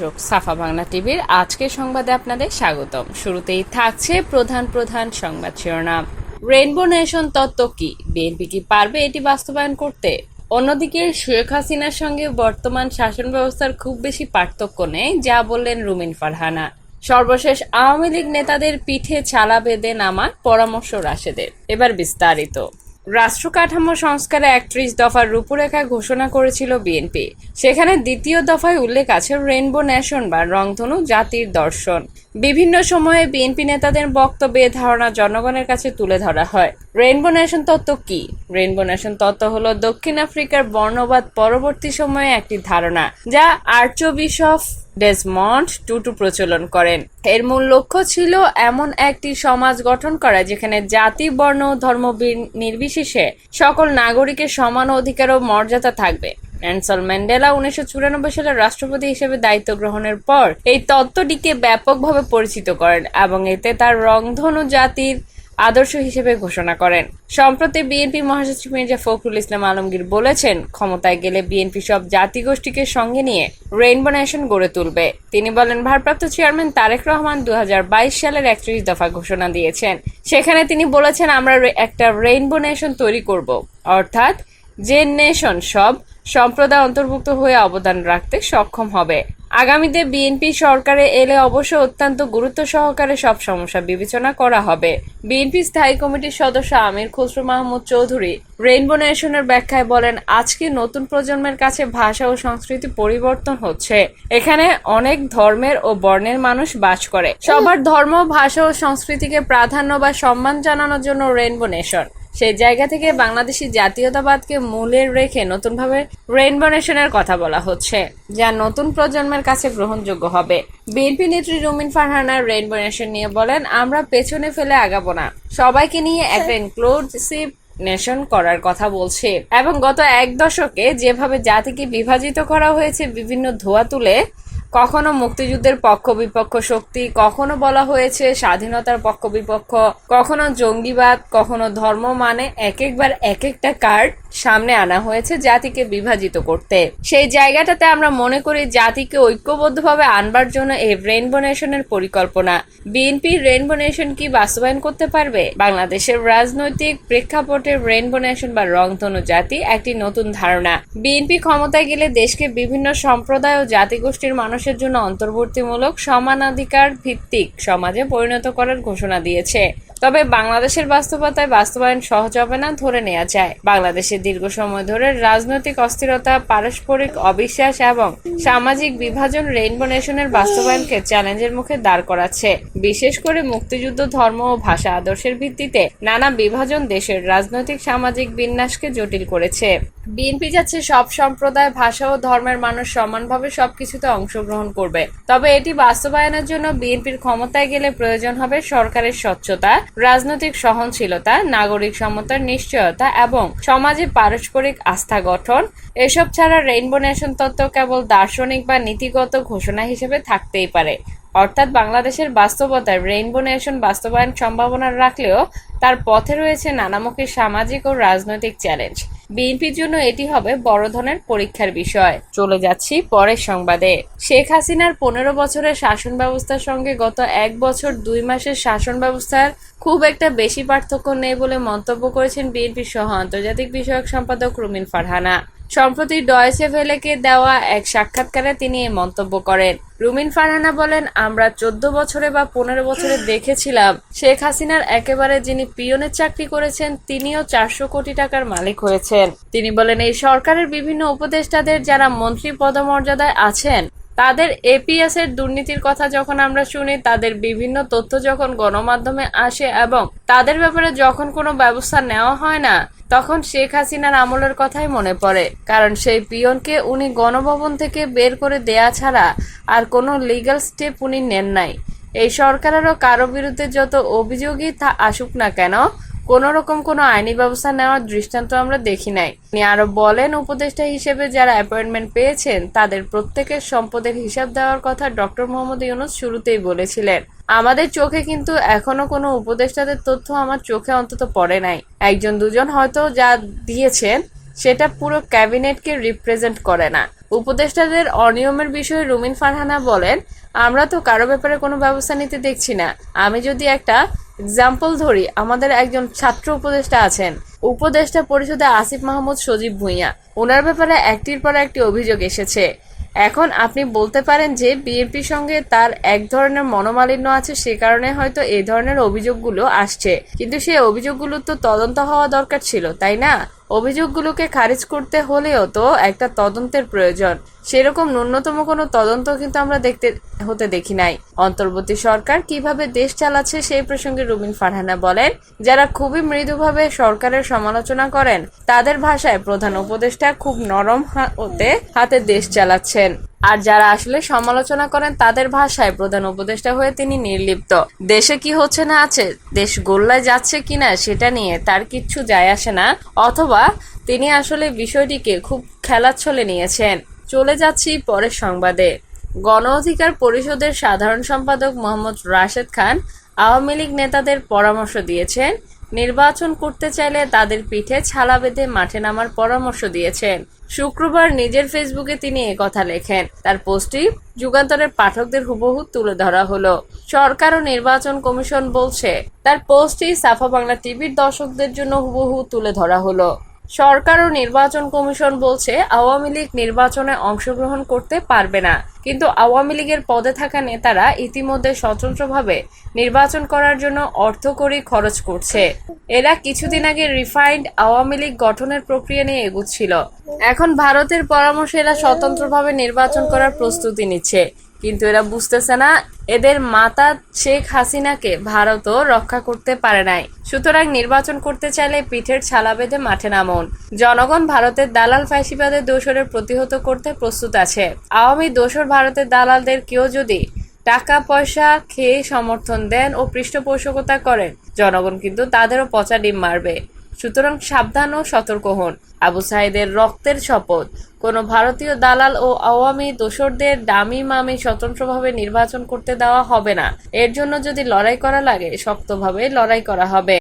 দর্শক সাফা বাংলা টিভির আজকের সংবাদে আপনাদের স্বাগতম। শুরুতেই থাকছে প্রধান প্রধান সংবাদ শিরোনাম। রেইনবো নেশন তত্ত্ব কি? বিএনপি কি পারবে এটি বাস্তবায়ন করতে? অন্যদিকে শেখ হাসিনার সঙ্গে বর্তমান শাসন ব্যবস্থার খুব বেশি পার্থক্য নেই, যা বললেন রুমিন ফারহানা। সর্বশেষ আওয়ামী লীগ নেতাদের পিঠে ছালা বেঁধে নামার পরামর্শ রাশেদের। এবার বিস্তারিত। রাষ্ট্র কাঠামো সংস্কারে একত্রিশ দফার রূপরেখা ঘোষণা করেছিল বিএনপি। সেখানে দ্বিতীয় দফায় উল্লেখ আছে রেনবো ন্যাশন বা রংধনু জাতির দর্শন। বিভিন্ন সময়ে বিএনপি নেতাদের বক্তব্যে ধারণা জনগণের কাছে তুলে ধরা হয়। রেইনবো নেশন তত্ত্ব কি? রেইনবো নেশন তত্ত্ব হলো দক্ষিণ আফ্রিকার বর্ণবাদ পরবর্তী সময়ে একটি ধারণা, যা আর্চবিশপ ডেসমন্ড টুটু প্রচলন করেন। এর মূল লক্ষ্য ছিল এমন একটি সমাজ গঠন করা, যেখানে জাতি, বর্ণ ধর্ম নির্বিশেষে সকল নাগরিকের সমান অধিকার ও মর্যাদা থাকবে। ন্যানসল ম্যান্ডেলা উনিশশো চুরানব্বই সালে রাষ্ট্রপতি হিসেবে দায়িত্ব গ্রহণের পর এই তত্ত্বটিকে ব্যাপকভাবে পরিচিত করেন এবং এতে তার রংধনু জাতির আদর্শ হিসেবে ঘোষণা করেন। সম্প্রতি বিএনপি মহাসচিব মির্জা ফখরুল ইসলাম আলমগীর বলেছেন, ক্ষমতায় গেলে বিএনপি সব জাতিগোষ্ঠীকে সঙ্গে নিয়ে রেইনবো নেশন গড়ে তুলবে। তিনি বলেন, ভারপ্রাপ্ত চেয়ারম্যান তারেক রহমান দু হাজার বাইশ সালের একত্রিশ দফা ঘোষণা দিয়েছেন। সেখানে তিনি বলেছেন, আমরা একটা রেইনবো নেশন তৈরি করব। অর্থাৎ যে নেশন সব সম্প্রদায় অন্তর্ভুক্ত হয়ে অবদান রাখতে সক্ষম হবে। আগামীতে বিএনপি সরকারে এলে অবশ্য অত্যন্ত গুরুত্ব সহকারে সব সমস্যা বিবেচনা করা হবে। বিএনপি স্থায়ী কমিটির সদস্য আমির খসরু মাহমুদ চৌধুরী রেইনবো নেশনের ব্যাখ্যায় বলেন, আজকে নতুন প্রজন্মের কাছে ভাষা ও সংস্কৃতি পরিবর্তন হচ্ছে। এখানে অনেক ধর্মের ও বর্ণের মানুষ বাস করে। সবার ধর্ম, ভাষা ও সংস্কৃতিকে প্রাধান্য বা সম্মান জানানোর জন্য রেইনবো নেশন সেই জায়গা থেকে বাংলাদেশি জাতীয়তাবাদকে মূলে রেখে নতুনভাবে রেইনবো নেশনের কথা বলা হচ্ছে, যা নতুন প্রজন্মের কাছে গ্রহণযোগ্য হবে। বিএনপি নেত্রী রুমিন ফারহানা রেইনবো নেশন নিয়ে বলেন, আমরা পেছনে ফেলে আগাবো না। সবাইকে নিয়ে একটা ইনক্লুসিভ নেশন করার কথা বলছে। এবং গত এক দশকে যেভাবে জাতিকে বিভাজিত করা হয়েছে, বিভিন্ন ধোয়া তুলে কখনো মুক্তিযুদ্ধের পক্ষ বিপক্ষ শক্তি, কখনো বলা হয়েছে স্বাধীনতার পক্ষ বিপক্ষ, কখনো জঙ্গিবাদ, কখনো ধর্ম মানে এক একবার এক একটা কার্ড সামনে আনা হয়েছে জাতিকে বিভাজিত করতে। সেই জায়গাটাতে আমরা মনে করি জাতিকে ঐক্যবদ্ধভাবে আনবার জন্য এই রেইনবো নেশনের পরিকল্পনা। বিএনপি রেইনবো নেশন কি বাস্তবায়ন করতে পারবে? বাংলাদেশের রাজনৈতিক প্রেক্ষাপটে রেইনবো নেশন বা রংধনু জাতি একটি নতুন ধারণা। বিএনপি ক্ষমতায় গেলে দেশকে বিভিন্ন সম্প্রদায় ও জাতিগোষ্ঠীর মানুষের জন্য অন্তর্বর্তীমূলক সমানাধিকার ভিত্তিক সমাজে পরিণত করার ঘোষণা দিয়েছে। তবে বাংলাদেশের বাস্তবতায় বাস্তবায়ন সহজ হবে না, ধরে নেওয়া যায়। বাংলাদেশে দীর্ঘ সময় ধরে রাজনৈতিক অস্থিরতা, পারস্পরিক অবিশ্বাস এবং সামাজিক বিভাজন রেইনবো নেশনের বাস্তবায়নকে চ্যালেঞ্জের মুখে দাঁড় করাচ্ছে। বিশেষ করে মুক্তিযুদ্ধ, ধর্ম ও ভাষা আদর্শের ভিত্তিতে নানা বিভাজন দেশের রাজনৈতিক সামাজিক বিন্যাসকে জটিল করেছে। বিএনপি যাচ্ছে সব সম্প্রদায়, ভাষা ও ধর্মের মানুষ সমানভাবে সবকিছুতে অংশগ্রহণ করবে। তবে এটি বাস্তবায়নের জন্য বিএনপির ক্ষমতায় গেলে প্রয়োজন হবে সরকারের স্বচ্ছতা, রাজনৈতিক সহনশীলতা, নাগরিক সমতার নিশ্চয়তা এবং সমাজে পারস্পরিক আস্থা গঠন। এসব ছাড়া রেইনবো নেশন তত্ত্ব কেবল দার্শনিক বা নীতিগত ঘোষণা হিসেবে থাকতেই পারে। অর্থাৎ বাংলাদেশের বাস্তবতায় রেইনবো নেশন বাস্তবায়ন সম্ভাবনা রাখলেও তার পথে রয়েছে নানামুখী সামাজিক ও রাজনৈতিক চ্যালেঞ্জ। বিএনপির জন্য এটি হবে বড় ধরনের পরীক্ষার বিষয়। চলে যাচ্ছি পরের সংবাদে। শেখ হাসিনার পনেরো বছরের শাসন ব্যবস্থার সঙ্গে গত এক বছর দুই মাসের শাসন ব্যবস্থার খুব একটা বেশি পার্থক্য নেই বলে মন্তব্য করেছেন বিএনপির সহ আন্তর্জাতিক বিষয়ক সম্পাদক রুমিন ফারহানা। সম্প্রতি ডয়েসে ভেলেকে দেওয়া এক সাক্ষাৎকারে তিনি এই মন্তব্য করেন। রুমিন ফারহানা বলেন, আমরা চোদ্দ বছরে বা পনেরো বছরে দেখেছিলাম, শেখ হাসিনার একেবারে যিনি পিয়নের চাকরি করেছেন, তিনিও চারশো কোটি টাকার মালিক হয়েছেন। তিনি বলেন, এই সরকারের বিভিন্ন উপদেষ্টাদের যারা মন্ত্রী পদমর্যাদায় আছেন তাদের এপিএস এর দুর্নীতির কথা যখন আমরা শুনি, তাদের বিভিন্ন তথ্য যখন গণমাধ্যমে আসে এবং তাদের ব্যাপারে যখন কোনো ব্যবস্থা নেওয়া হয় না, তখন শেখ হাসিনার আমলের কথাই মনে পড়ে। কারণ সেই পিয়নকে উনি গণভবন থেকে বের করে দেয়া ছাড়া আর কোনো লিগ্যাল স্টেপ উনি নেন নাই। এই সরকারেরও কারও বিরুদ্ধে যত অভিযোগই তা আসুক না কেন কোন রকম কোনো আইনি ব্যবস্থা নেওয়ার দৃষ্টান্ত আমরা দেখি নাই। তিনি আরও বলেন, উপদেষ্টা হিসেবে যারা অ্যাপয়েন্টমেন্ট পেয়েছেন, তাদের প্রত্যেকের সম্পদের হিসাব দেওয়ার কথা ডক্টর মোহাম্মদ ইউনুস শুরুতেই বলেছিলেন। আমাদের চোখে কিন্তু এখনও কোনো উপদেষ্টাদের তথ্য আমার চোখে অন্তত পড়ে নাই। একজন দুজন হয়তো যা দিয়েছেন, সেটা পুরো ক্যাবিনেটকে রিপ্রেজেন্ট করে না। উপদেষ্টাদের অনিয়মের বিষয়ে রুমিন ফারহানা বলেন, আমরা তো কারও ব্যাপারে কোনো ব্যবস্থা নিতে দেখছি না। আমি যদি একটা এক্সাম্পল ধরি, আমাদের একজন ছাত্র উপদেষ্টা আছেন। উপদেষ্টা পরিষদে আসিফ মাহমুদ সজীব ভুঁইয়া। ওনার ব্যাপারে একটির পর একটি অভিযোগ এসেছে। এখন আপনি বলতে পারেন যে বিএনপির সঙ্গে তার এক ধরনের মনোমালিন্য আছে, সে কারণে হয়তো এ ধরনের অভিযোগগুলো আসছে। কিন্তু সেই অভিযোগগুলো তো তদন্ত হওয়া দরকার ছিল, তাই না? অভিযোগগুলোকে খারিজ করতে হলেও তো একটা তদন্তের প্রয়োজন। সেরকম ন্যূনতম কোনো তদন্ত কিন্তু আমরা দেখতে, হতে দেখি নাই। অন্তর্বর্তী সরকার কীভাবে দেশ চালাচ্ছে সেই প্রসঙ্গে রুবিন ফারহানা বলেন, যারা খুবই মৃদুভাবে সরকারের সমালোচনা করেন, তাদের ভাষায় প্রধান উপদেষ্টা খুব নরম হতে হাতে দেশ চালাচ্ছেন। আর যারা আসলে সমালোচনা করেন, তাদের ভাষায় প্রধান উপদেষ্টা হয়ে তিনি নির্লিপ্ত। দেশে কি হচ্ছে না আছে? দেশ গোল্লায় যাচ্ছে কিনা সেটা নিয়ে তার কিচ্ছু যায় আসে না। অথবা তিনি আসলে বিষয়টিকে খুব খেলাচ্ছলে নিয়েছেন। চলে যাচ্ছি পরের সংবাদে। গণ অধিকার পরিষদের সাধারণ সম্পাদক মোহাম্মদ রাশেদ খান আওয়ামী লীগ নেতাদের পরামর্শ দিয়েছেন নির্বাচন করতে চাইলে তাদের পিঠে ছালা বেঁধে মাঠে নামার পরামর্শ দিয়েছেন। শুক্রবার নিজের ফেসবুকে তিনি কথা লেখেন। তার পোস্টটি যুগান্তরের পাঠকদের হুবহু তুলে ধরা হলো। সরকার ও নির্বাচন কমিশন বলছে, তার পোস্টটি সাফা বাংলা টিভির দর্শকদের জন্য হুবহু তুলে ধরা হলো। সরকার ও নির্বাচন কমিশন বলছে আওয়ামী লীগ নির্বাচনে অংশগ্রহণ করতে পারবে না। কিন্তু আওয়ামী লীগের পদে থাকা নেতারা ইতিমধ্যে স্বতন্ত্রভাবে নির্বাচন করার জন্য অর্থকরী খরচ করছে। এরা কিছুদিন আগে রিফাইন্ড আওয়ামী লীগ গঠনের প্রক্রিয়া নিয়ে এগুচ্ছিল। এখন ভারতের পরামর্শে এরা স্বতন্ত্রভাবে নির্বাচন করার প্রস্তুতি নিচ্ছে। কিন্তু এরা বুঝতেছে না, এদের মাতা শেখ হাসিনাকে ভারতও রক্ষা করতে পারে নাই। সুতরাং নির্বাচন করতে চাইলে পিঠের ছালা বেঁধে মাঠে নামুন। জনগণ ভারতের দালাল ফাঁসিবাদের দোসরের প্রতিহত করতে প্রস্তুত আছে। আওয়ামী দোসর ভারতের দালালদের কেউ যদি টাকা, পয়সা খেয়ে সমর্থন দেন ও পৃষ্ঠপোষকতা করেন, জনগণ কিন্তু তাদেরও পচা ডিম মারবে। সুতরাং সাবধান ও সতর্ক হন। আবু সাইদের রক্তের শপথ। কোনো ভারতীয় দালাল ও আওয়ামী দোসরদের দামি মামি স্বতন্ত্রভাবে নির্বাচন করতে দেওয়া হবে না। এর জন্য যদি লড়াই করা লাগে, শক্তভাবে লড়াই করা হবে।